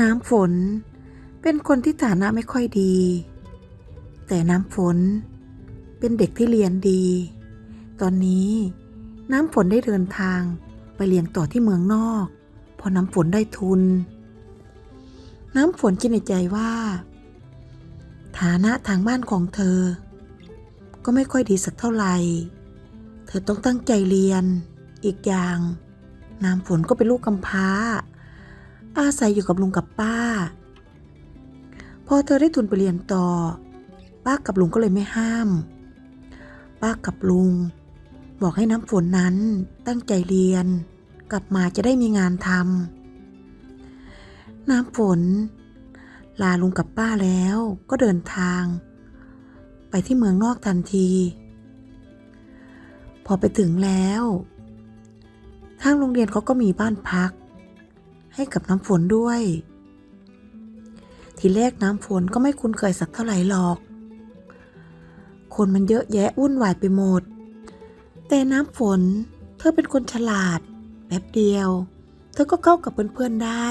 น้ำฝน เป็นคนที่ฐานะไม่ค่อยดี แต่น้ำฝน เป็นเด็กที่เรียนดี ตอนนี้น้ำฝนได้เดินทางไปเรียนต่อที่เมืองนอก พอน้ำฝนได้ทุน น้ำฝนคิดในใจว่า ฐานะทางบ้านของเธอ ก็ไม่ค่อยดีสักเท่าไหร่ เธอต้องตั้งใจเรียน อีกอย่าง น้ำฝนก็เป็นลูกกำพร้า อาศัยอยู่กับลุงกับป้า พอเธอได้ทุนไปเรียนต่อ ป้ากับลุงก็เลยไม่ห้าม ป้ากับลุง บอกให้น้ำฝนนั้นตั้งใจเรียน กลับมาจะได้มีงานทำน้ำฝน ลาลุงกับป้าแล้วก็เดินทาง ไปที่เมืองนอกทันที พอไปถึงแล้ว ทางโรงเรียนเขาก็มีบ้านพัก ให้กับน้ำฝนด้วย ทีแรกน้ำฝนก็ไม่คุ้นเคยสักเท่าไหร่หรอก คนมันเยอะแยะวุ่นวายไปหมด แต่น้ำฝนเธอเป็นคนฉลาดแป๊บเดียว เธอก็เข้ากับเพื่อนๆได้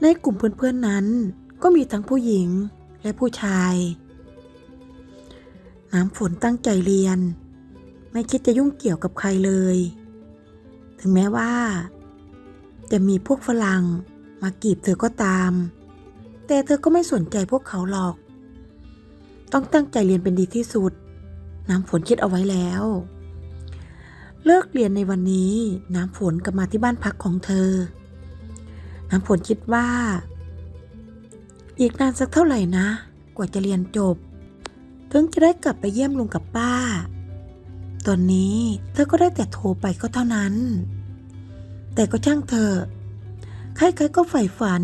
ในกลุ่มเพื่อนๆนั้นก็มีทั้งผู้หญิงและผู้ชาย น้ำฝนตั้งใจเรียน ไม่คิดจะยุ่งเกี่ยวกับใครเลย ถึงแม้ว่า จะมีพวกฝรั่งมากีบเธอก็ตาม แต่เธอก็ไม่สนใจพวกเขาหรอก ต้องตั้งใจเรียนเป็นดีที่สุด น้ำฝนคิดเอาไว้แล้ว เลิกเรียนในวันนี้น้ำฝนกลับมาที่บ้านพักของเธอ น้ำฝนคิดว่า อีกนานสักเท่าไหร่นะ กว่าจะเรียนจบ ถึงจะได้กลับไปเยี่ยมลุงกับป้า ตอนนี้เธอก็ได้แต่โทรไปก็เท่านั้น แต่ก็ช่างเธอะใครๆก็ใฝ่ฝัน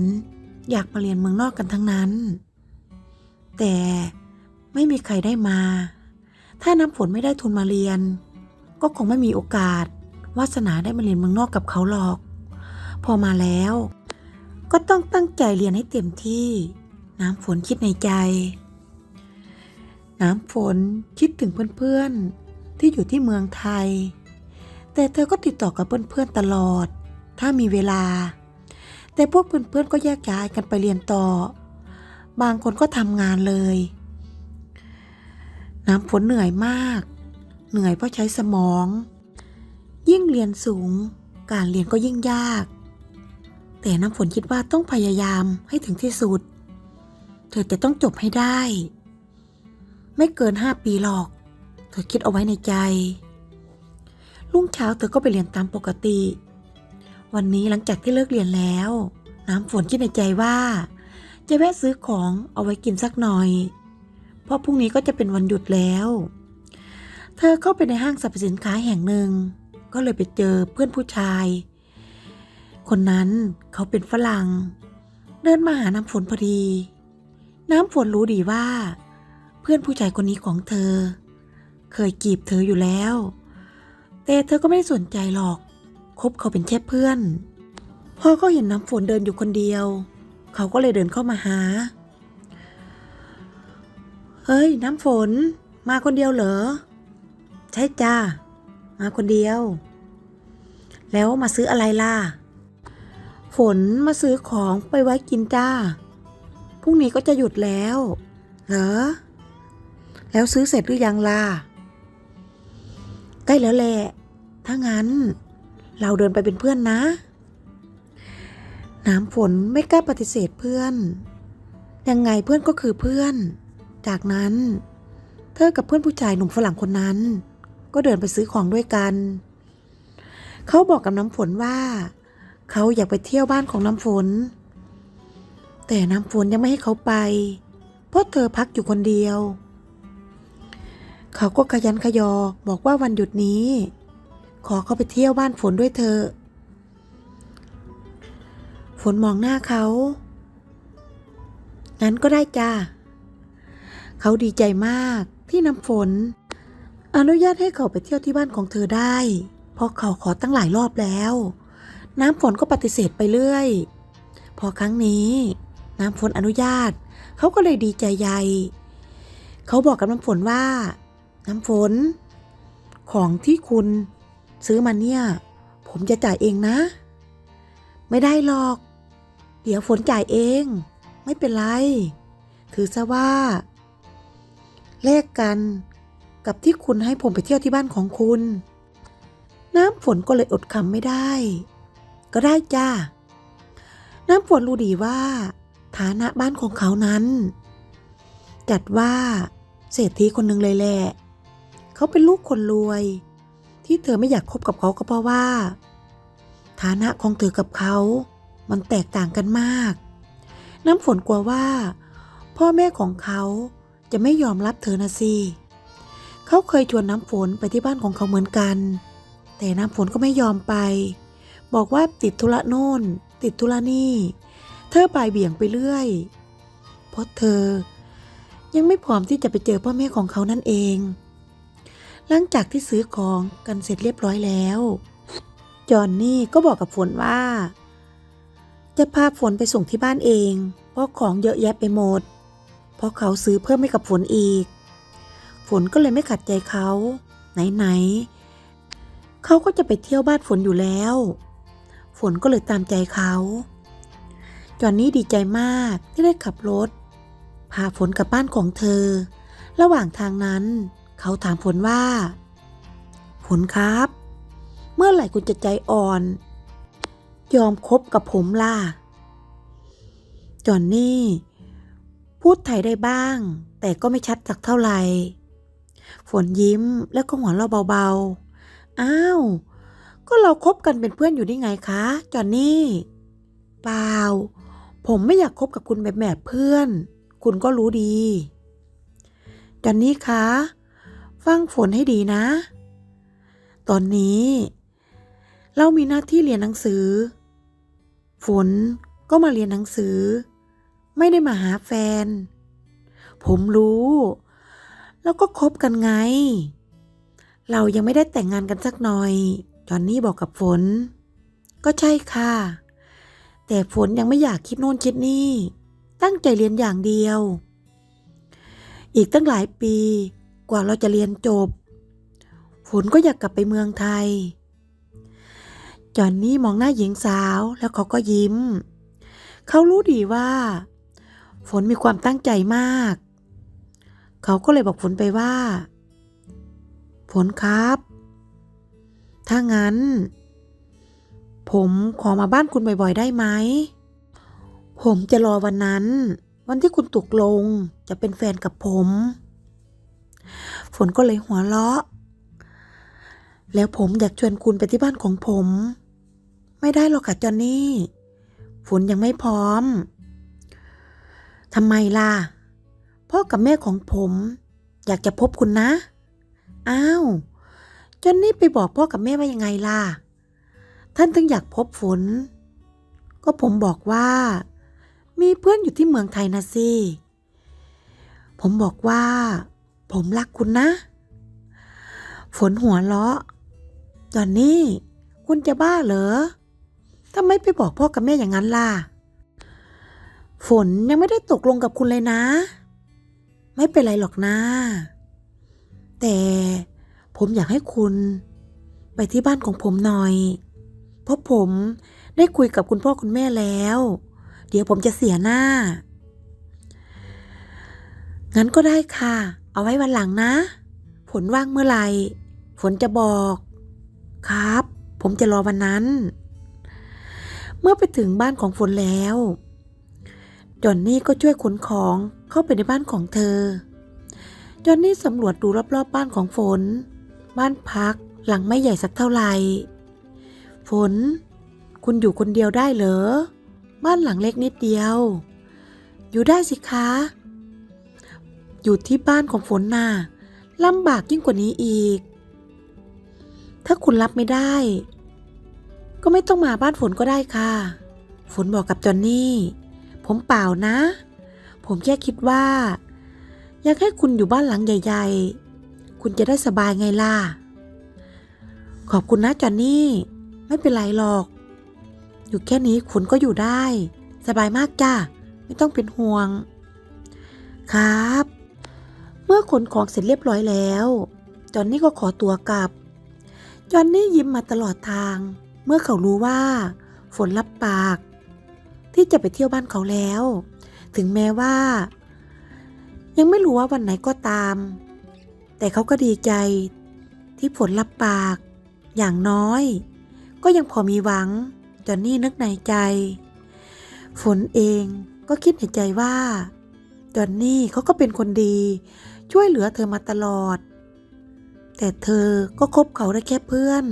อยากมาเรียนเมืองนอกกันทั้งนั้น แต่ไม่มีใครได้มา ถ้าน้ำฝนไม่ได้ทุนมาเรียน ก็คงไม่มีโอกาสวาสนาได้มาเรียนเมืองนอกกับเขาหรอก พอมาแล้ว ก็ต้องตั้งใจเรียนให้เต็มที่ น้ำฝนคิดในใจ น้ำฝนคิดถึงเพื่อนๆที่อยู่ที่เมืองไทย แต่เธอก็ติดต่อกับเพื่อนๆตลอด ถ้ามีเวลา แต่พวกเพื่อนๆก็แยกย้ายกันไปเรียนต่อ บางคนก็ทำงานเลย น้ำฝนเหนื่อยมาก เหนื่อยเพราะใช้สมอง ยิ่งเรียนสูง การเรียนก็ยิ่งยาก แต่น้ำฝนคิดว่าต้องพยายามให้ถึงที่สุด เธอจะต้องจบให้ได้ ไม่เกินห้าปีหรอก เธอคิดเอาไว้ในใจรุ่งเช้าเธอก็ไปเรียนตามปกติ วันนี้หลังจากที่เลิกเรียนแล้ว น้ำฝนคิดในใจว่า จะแวะซื้อของเอาไว้กินสักหน่อย เพราะพรุ่งนี้ก็จะเป็นวันหยุดแล้ว เธอเข้าไปในห้างสรรพสินค้าแห่งหนึ่ง ก็เลยไปเจอเพื่อนผู้ชาย คนนั้นเขาเป็นฝรั่ง เดินมาหาน้ำฝนพอดี น้ำฝนรู้ดีว่า เพื่อนผู้ชายคนนี้ของเธอ เคยกีบเธออยู่แล้ว แต่เธอก็ไม่ได้สนใจหรอก คบเขาเป็นแค่เพื่อน พอเขาเห็นน้ำฝนเดินอยู่คนเดียว เขาก็เลยเดินเข้ามาหา เฮ้ย น้ำฝน มาคนเดียวเหรอ ใช่จ้า มาคนเดียว แล้วมาซื้ออะไรล่ะ ฝนมาซื้อของไปไว้กินจ้า พรุ่งนี้ก็จะหยุดแล้ว เหรอ แล้วซื้อเสร็จหรือยังล่ะ ใกล้แล้วแหละ ถ้างั้น เราเดินไปเป็นเพื่อนนะ น้ำฝนไม่กล้าปฏิเสธเพื่อน ยังไงเพื่อนก็คือเพื่อน จากนั้น เธอกับเพื่อนผู้ชายหนุ่มฝรั่งคนนั้น ก็เดินไปซื้อของด้วยกัน เขาบอกกับน้ำฝนว่า เขาอยากไปเที่ยวบ้านของน้ำฝน แต่น้ำฝนยังไม่ให้เขาไป เพราะเธอพักอยู่คนเดียว เขาก็ขยันขยอบอกว่าวันหยุดนี้ ขอเขาไปเที่ยวบ้านฝนด้วยเธอ ฝนมองหน้าเขา งั้นก็ได้จ้า เขาดีใจมากที่น้ำฝน อนุญาตให้เขาไปเที่ยวที่บ้านของเธอได้ เพราะเขาขอตั้งหลายรอบแล้ว น้ำฝนก็ปฏิเสธไปเรื่อย พอครั้งนี้ น้ำฝนอนุญาต เขาก็เลยดีใจใหญ่ เขาบอกกับน้ำฝนว่า น้ำฝน ของที่คุณ ซื้อมาเนี่ย ผมจะจ่ายเองนะ ไม่ได้หรอก เดี๋ยวฝนจ่ายเอง ไม่เป็นไร ถือซะว่าแลกกันกับที่คุณให้ผมไปเที่ยวที่บ้านของคุณ น้ำฝนก็เลยอดคำไม่ได้ ก็ได้จ้า น้ำฝนรู้ดีว่า ฐานะบ้านของเขานั้น จัดว่าเศรษฐีคนหนึ่งเลยแหละ เขาเป็นลูกคนรวย ที่เธอไม่อยากคบกับเขาก็เพราะว่า ฐานะของเธอกับเขา มันแตกต่างกันมาก น้ำฝนกลัวว่า พ่อแม่ของเขาจะไม่ยอมรับเธอนะสิเขาเคยชวนน้ำฝนไปที่บ้านของเขาเหมือนกัน แต่น้ำฝนก็ไม่ยอมไป บอกว่าติดธุระโน่น ติดธุระนี่ เธอปลายเบี่ยงไปเรื่อย เพราะเธอ ยังไม่พร้อมที่จะไปเจอพ่อแม่ของเขานั่นเอง หลังจากที่ซื้อของกันเสร็จเรียบร้อยแล้ว จอนนี่ก็บอกกับฝนว่า จะพาฝนไปส่งที่บ้านเอง เพราะของเยอะแยะไปหมด เพราะเขาซื้อเพิ่มให้กับฝนอีก ฝนก็เลยไม่ขัดใจเขาไหนๆเขาก็จะไปเที่ยวบ้านฝนอยู่แล้ว ฝนก็เลยตามใจเขาจอนนี่ดีใจมากที่ได้ขับรถ พาฝนกลับบ้านของเธอ ระหว่างทางนั้น เขาถามฝนว่าฝนครับ เมื่อไหร่คุณจะใจอ่อน ยอมคบกับผมล่ะ จอนนี่ พูดไทยได้บ้าง แต่ก็ไม่ชัดสักเท่าไหร่ ฝนยิ้มแล้วก็หัวเราะเบาๆ อ้าว ก็เราคบกันเป็นเพื่อนอยู่นี่ไงคะ จอนนี่ เปล่า ผมไม่อยากคบกับคุณแบบแบบเพื่อน คุณก็รู้ดี จอนนี่คะ ฟังฝนให้ดีนะ ตอนนี้ เรามีหน้าที่เรียนหนังสือ ฝนก็มาเรียนหนังสือ ไม่ได้มาหาแฟน ผมรู้ แล้วก็คบกันไง เรายังไม่ได้แต่งงานกันสักหน่อย จอนนี่บอกกับฝน ก็ใช่ค่ะ แต่ฝนยังไม่อยากคิดโน่นคิดนี่ ตั้งใจเรียนอย่างเดียว อีกตั้งหลายปี กว่าเราจะเรียนจบ ฝนก็อยากกลับไปเมืองไทย จอนนี่มองหน้าหญิงสาวแล้วเขาก็ยิ้ม เขารู้ดีว่า ฝนมีความตั้งใจมาก เขาก็เลยบอกฝนไปว่า ฝนครับ ถ้างั้น ผมขอมาบ้านคุณบ่อยๆ ได้ไหม ผมจะรอวันนั้น วันที่คุณตกลงจะเป็นแฟนกับผม ฝนก็เลยหัวเราะ แล้วผมอยากชวนคุณไปที่บ้านของผม ไม่ได้หรอกค่ะจอนนี่ ฝนยังไม่พร้อมทำไมล่ะ พ่อกับแม่ของผม อยากจะพบคุณนะ อ้าวจอนนี่ไปบอกพ่อกับแม่ว่ายังไงล่ะ ท่านถึงอยากพบฝน ก็ผมบอกว่า มีเพื่อนอยู่ที่เมืองไทยนะสิ ผมบอกว่า ผมรักคุณนะ ฝนหัวเราะจอนนี่คุณจะบ้าเหรอทำไมไปบอกพ่อกับแม่อย่างนั้นล่ะ ฝนยังไม่ได้ตกลงกับคุณเลยนะ ไม่เป็นไรหรอกนะ แต่ผมอยากให้คุณ ไปที่บ้านของผมหน่อย เพราะผมได้คุยกับคุณพ่อคุณแม่แล้ว เดี๋ยวผมจะเสียหน้า งั้นก็ได้ค่ะ เอาไว้วันหลังนะฝนว่างเมื่อไหร่ ฝนจะบอก ครับ ผมจะรอวันนั้น เมื่อไปถึงบ้านของฝนแล้ว จอนนี่ก็ช่วยขนของเข้าไปในบ้านของเธอ จอนนี่สำรวจดูรอบๆบบ้านของฝน บ้านพักหลังไม่ใหญ่สักเท่าไหร่ ฝน คุณอยู่คนเดียวได้เหรอ บ้านหลังเล็กนิดเดียว อยู่ได้สิคะ อยู่ที่บ้านของฝนน่ะลำบากยิ่งกว่านี้อีก ถ้าคุณรับไม่ได้ ก็ไม่ต้องมาบ้านฝนก็ได้ค่ะ ฝนบอกกับจอนนี่ ผมเปล่านะ ผมแค่คิดว่า อยากให้คุณอยู่บ้านหลังใหญ่ ๆ คุณจะได้สบายไงล่ะ ขอบคุณนะจอนนี่ ไม่เป็นไรหรอก อยู่แค่นี้ฝนก็อยู่ได้ สบายมากจ้าไม่ต้องเป็นห่วง ครับ เมื่อขนของเสร็จเรียบร้อยแล้ว จอนนี่ก็ขอตัวกลับ จอนนี่ยิ้มมาตลอดทาง เมื่อเขารู้ว่า ฝนรับปาก ที่จะไปเที่ยวบ้านเขาแล้ว ถึงแม้ว่า ยังไม่รู้ว่าวันไหนก็ตาม แต่เขาก็ดีใจ ที่ผลรับปาก อย่างน้อย ก็ยังพอมีหวัง จอนนี่นึกในใจ ฝนเองก็คิดในใจว่า จอนนี่เขาก็เป็นคนดี ช่วยเหลือเธอมาตลอด แต่เธอก็คบเขาได้แค่เพื่อน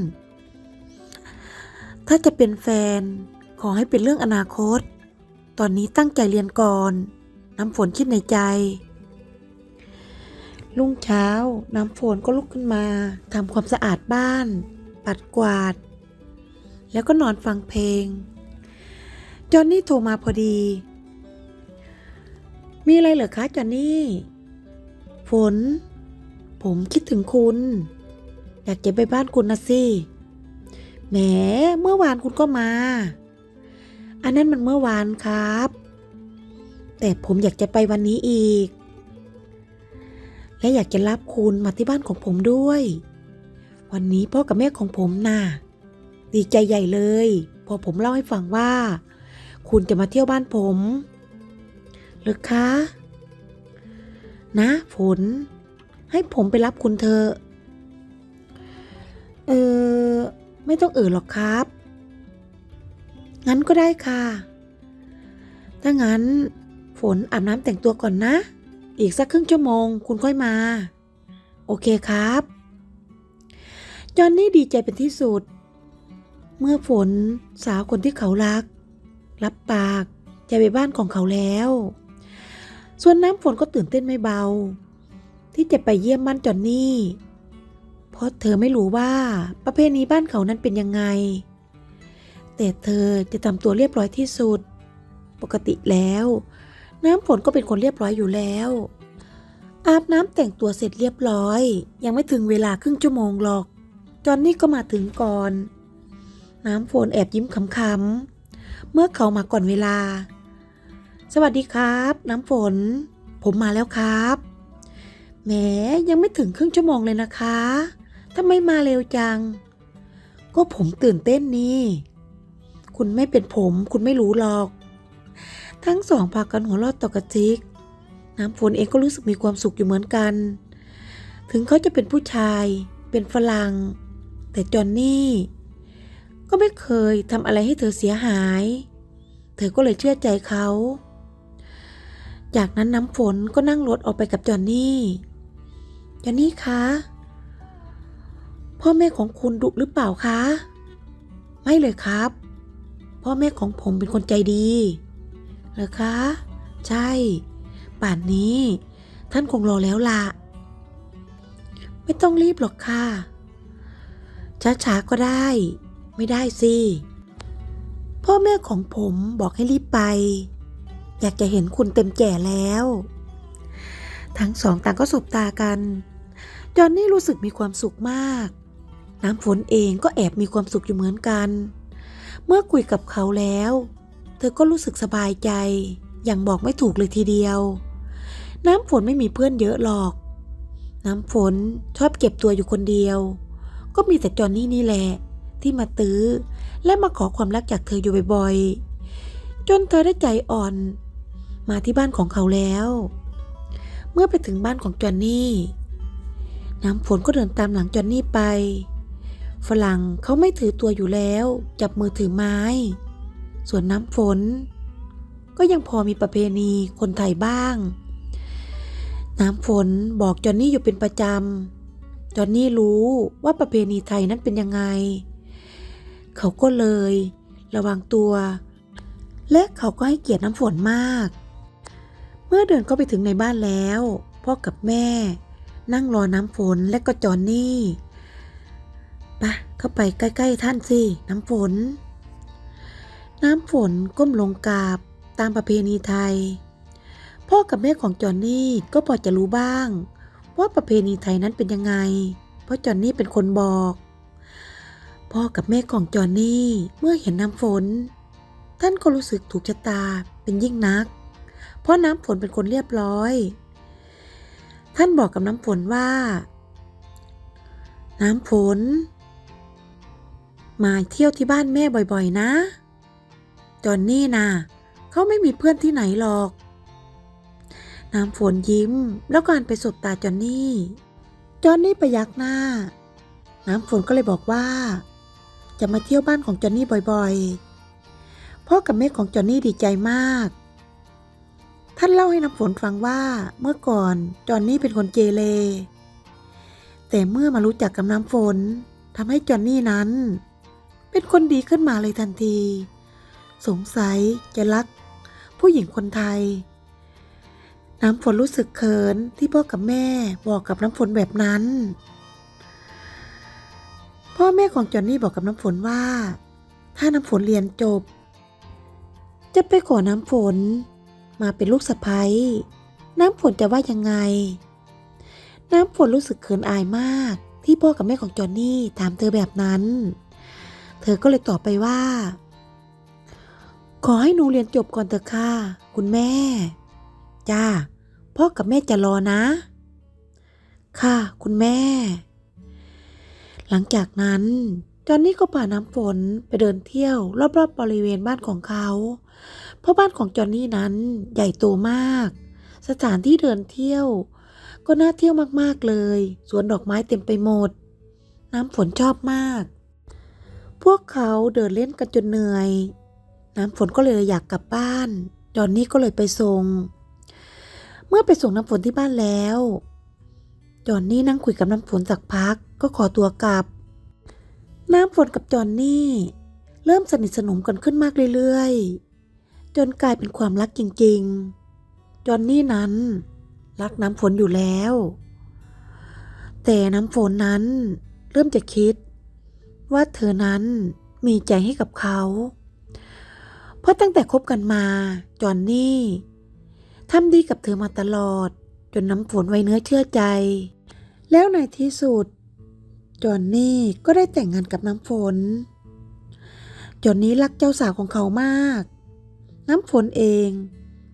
ถ้าจะเป็นแฟนขอให้เป็นเรื่องอนาคต ตอนนี้ตั้งใจเรียนก่อน น้ำฝนคิดในใจ รุ่งเช้า น้ำฝนก็ลุกขึ้นมาทำความสะอาดบ้าน ปัดกวาด แล้วก็นอนฟังเพลง จอนนี่โทรมาพอดี มีอะไรเหรอคะจอนนี่ ฝน ผมคิดถึงคุณ อยากจะไปบ้านคุณนะสิ แหม เมื่อวานคุณก็มา อันนั้นมันเมื่อวานครับ แต่ผมอยากจะไปวันนี้อีก และอยากจะรับคุณมาที่บ้านของผมด้วย วันนี้พ่อกับแม่ของผมน่ะ ดีใจใหญ่เลย พอผมเล่าให้ฟังว่า คุณจะมาเที่ยวบ้านผมหรือคะ นะฝนให้ผมไปรับคุณเถอเออ ไม่ต้องเอ่อหรอกครับ งั้นก็ได้ค่ะ ถ้างั้นฝนอาบน้ำแต่งตัวก่อนนะ อีกสักครึ่งชั่วโมง คุณค่อยมา โอเคครับ จอนนี่ดีใจเป็นที่สุด เมื่อฝนสาวคนที่เขารัก รับปากจะไปบ้านของเขาแล้ว ส่วนน้ำฝนก็ตื่นเต้นไม่เบา ที่จะไปเยี่ยมบ้านจอนนี่ เพราะเธอไม่รู้ว่าประเพณีบ้านเขานั้นเป็นยังไง แต่เธอจะทำตัวเรียบร้อยที่สุด ปกติแล้ว น้ำฝนก็เป็นคนเรียบร้อยอยู่แล้ว อาบน้ำแต่งตัวเสร็จเรียบร้อย ยังไม่ถึงเวลาครึ่งชั่วโมงหรอก จอนนี่ก็มาถึงก่อน น้ำฝนแอบยิ้มขำๆเมื่อเขามาก่อนเวลา สวัสดีครับ น้ำฝน ผมมาแล้วครับแหมยังไม่ถึงครึ่งชั่วโมงเลยนะคะทำไมมาเร็วจัง ก็ผมตื่นเต้นนี่ คุณไม่เป็นผม คุณไม่รู้หรอก ทั้งสองพากันหัวเราะต่อกระจิก น้ำฝนเองก็รู้สึกมีความสุขอยู่เหมือนกัน ถึงเขาจะเป็นผู้ชาย เป็นฝรั่ง แต่จอนนี่ ก็ไม่เคยทำอะไรให้เธอเสียหาย เธอก็เลยเชื่อใจเขา จากนั้นน้ำฝนก็นั่งรถออกไปกับจอนนี่จอนนี่คะพ่อแม่ของคุณดุหรือเปล่าคะ ไม่เลยครับ พ่อแม่ของผมเป็นคนใจดีเหรอคะ ใช่ ป่านนี้ ท่านคงรอแล้วล่ะ ไม่ต้องรีบหรอกค่ะ ช้าๆก็ได้ ไม่ได้สิ พ่อแม่ของผมบอกให้รีบไป อยากจะเห็นคุณเต็มแก่แล้ว ทั้งสองต่างก็สบตากัน จอนนี่รู้สึกมีความสุขมาก น้ำฝนเองก็แอบมีความสุขอยู่เหมือนกัน เมื่อคุยกับเขาแล้ว เธอก็รู้สึกสบายใจ อย่างบอกไม่ถูกเลยทีเดียว น้ำฝนไม่มีเพื่อนเยอะหรอก น้ำฝนชอบเก็บตัวอยู่คนเดียว ก็มีแต่จอนนี่นี่แหละที่มาตื้อและมาขอความรักจากเธออยู่บ่อยๆ จนเธอได้ใจอ่อน มาที่บ้านของเขาแล้ว เมื่อไปถึงบ้านของจอนนี่ น้ำฝนก็เดินตามหลังจอนนี่ไป ฝรั่งเขาไม่ถือตัวอยู่แล้ว จับมือถือไม้ ส่วนน้ำฝน ก็ยังพอมีประเพณีคนไทยบ้าง น้ำฝนบอกจอนนี่อยู่เป็นประจำ จอนนี่รู้ว่าประเพณีไทยนั้นเป็นยังไง เขาก็เลย ระวังตัวและเขาก็ให้เกียรติน้ำฝนมาก เมื่อเดินเข้าไปถึงในบ้านแล้ว พ่อกับแม่ นั่งรอน้ำฝนและก็จอนนี่ปะเข้าไปใกล้ ๆ ท่านสิ น้ำฝน น้ำฝนก้มลงกราบตามประเพณีไทย พ่อกับแม่ของจอนนี่ก็พอจะรู้บ้าง ว่าประเพณีไทยนั้นเป็นยังไง เพราะจอนนี่เป็นคนบอก พ่อกับแม่ของจอนนี่เมื่อเห็นน้ำฝน ท่านก็รู้สึกถูกชะตาเป็นยิ่งนัก เพราะน้ำฝนเป็นคนเรียบร้อย ท่านบอกกับน้ำฝนว่า น้ำฝน มาเที่ยวที่บ้านแม่บ่อยๆ นะ จอนนี่นะเขาไม่มีเพื่อนที่ไหนหรอก น้ำฝนยิ้มแล้วการไปสบตาจอนนี่ จอนนี่ประยักหน้า น้ำฝนก็เลยบอกว่า จะมาเที่ยวบ้านของจอนนี่บ่อยๆพ่อกับแม่ของจอนนี่ดีใจมาก ท่านเล่าให้น้ำฝนฟังว่าเมื่อก่อนจอนนี่เป็นคนเกเร แต่เมื่อมารู้จักกับน้ำฝนทำให้จอนนี่นั้น เป็นคนดีขึ้นมาเลยทันที สงสัยจะรัก ผู้หญิงคนไทย น้ำฝนรู้สึกเขินที่พ่อกับแม่บอกกับน้ำฝนแบบนั้น พ่อแม่ของจอนนี่บอกกับน้ำฝนว่า ถ้าน้ำฝนเรียนจบ จะไปขอน้ำฝน มาเป็นลูกสะใภ้น้ำฝนจะว่ายังไง น้ำฝนรู้สึกเขินอายมาก ที่พ่อกับแม่ของจอนนี่ถามเธอแบบนั้น เธอก็เลยตอบไปว่า ขอให้หนูเรียนจบก่อนเถอะค่ะคุณแม่ จ้า พ่อกับแม่จะรอนะ ค่ะ คุณแม่ หลังจากนั้นจอนนี่ก็พาน้ำฝนไปเดินเที่ยว รอบๆบบริเวณบ้านของเขา เพราะบ้านของจอนนี่นั้นใหญ่โตมาก สถานที่เดินเที่ยว ก็น่าเที่ยวมากๆเลย สวนดอกไม้เต็มไปหมด น้ำฝนชอบมาก พวกเขาเดินเล่นกันจนเหนื่อย น้ำฝนก็เลยอยากกลับบ้าน จอนนี่ก็เลยไปส่ง เมื่อไปส่งน้ำฝนที่บ้านแล้ว จอนนี่นั่งคุยกับน้ำฝนสักพัก ก็ขอตัวกลับ น้ำฝนกับจอนนี่เริ่มสนิทสนมกันขึ้นมากเรื่อยๆ จนกลายเป็นความรักจริง ๆ จอนนี่นั้น รักน้ำฝนอยู่แล้ว แต่น้ำฝนนั้นเริ่มจะคิด ว่าเธอนั้นมีใจให้กับเขา เพราะตั้งแต่คบกันมา จอนนี่ทำดีกับเธอมาตลอด จนน้ำฝนไว้เนื้อเชื่อใจ แล้วในที่สุด จอนนี่ก็ได้แต่งงานกับน้ำฝน จอนนี่รักเจ้าสาวของเขามาก น้ำฝนเอง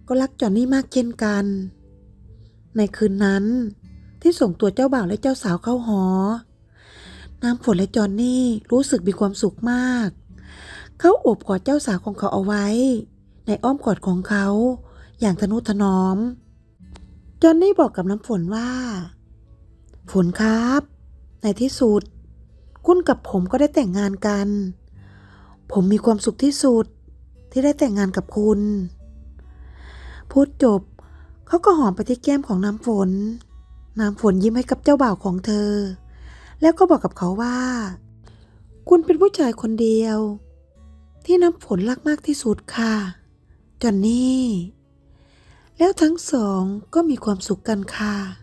ก็รักจอนนี่มากเช่นกัน ในคืนนั้นที่ส่งตัวเจ้าบ่าวและเจ้าสาวเข้าหอ น้ำฝนและจอนนี่รู้สึกมีความสุขมาก เขาโอบกอดเจ้าสาวของเขาเอาไว้ ในอ้อมกอดของเขาอย่างทนุถนอม จอนนี่บอกกับน้ำฝนว่า ฝนครับ ในที่สุด คุณกับผมก็ได้แต่งงานกัน ผมมีความสุขที่สุด ที่ได้แต่งงานกับคุณ พูดจบ เขาก็หอมไปที่แก้มของน้ำฝน น้ำฝนยิ้มให้กับเจ้าบ่าวของเธอ แล้วก็บอกกับเขาว่า คุณเป็นผู้ชายคนเดียว ที่น้ำฝนรักมากที่สุดค่ะจอนนี่ แล้วทั้งสองก็มีความสุขกันค่ะ